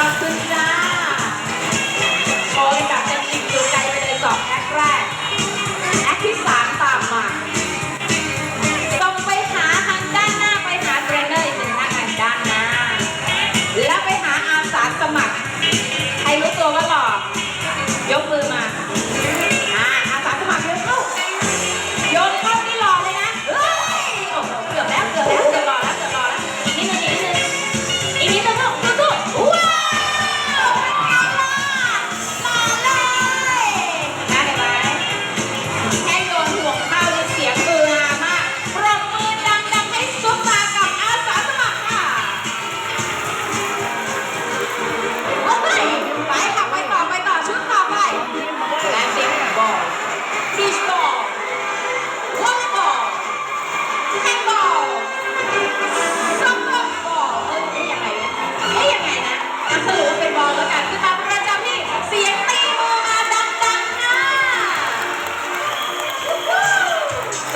ขอบคุจ้าโอ้กับเต็มอิ่มดูใจไปเลยสองแอคแรก แอคที่สามตามมาตรงไปหาทางด้านหน้าไปหาเทรนเนอร์อีหนึ่งท่นด้านหน้า แล้วไปหาอาสาสมัคร ใครรู้ตัวว่าหล่อยกมือ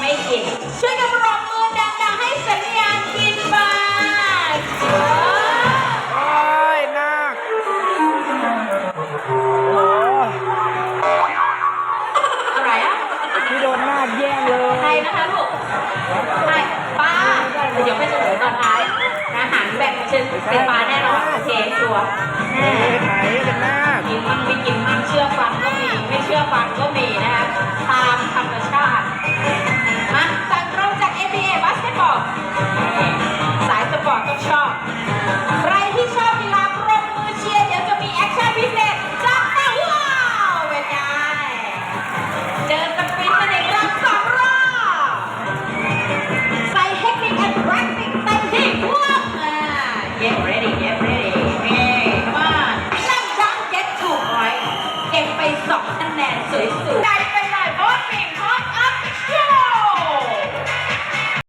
ไม่กิน ช่วยกันปรบมือดังๆให้สัญญาณกินบาทโอ้ยน่าอะไรอะพี่โดนหน้าแย่งเลย ใครนะคะลูกใครป้า เดี๋ยวไปส่งตอนท้ายอาหารแบบเช่นเป็นปลาแน่นอนโอเคชัว สองคะแนนสวยๆ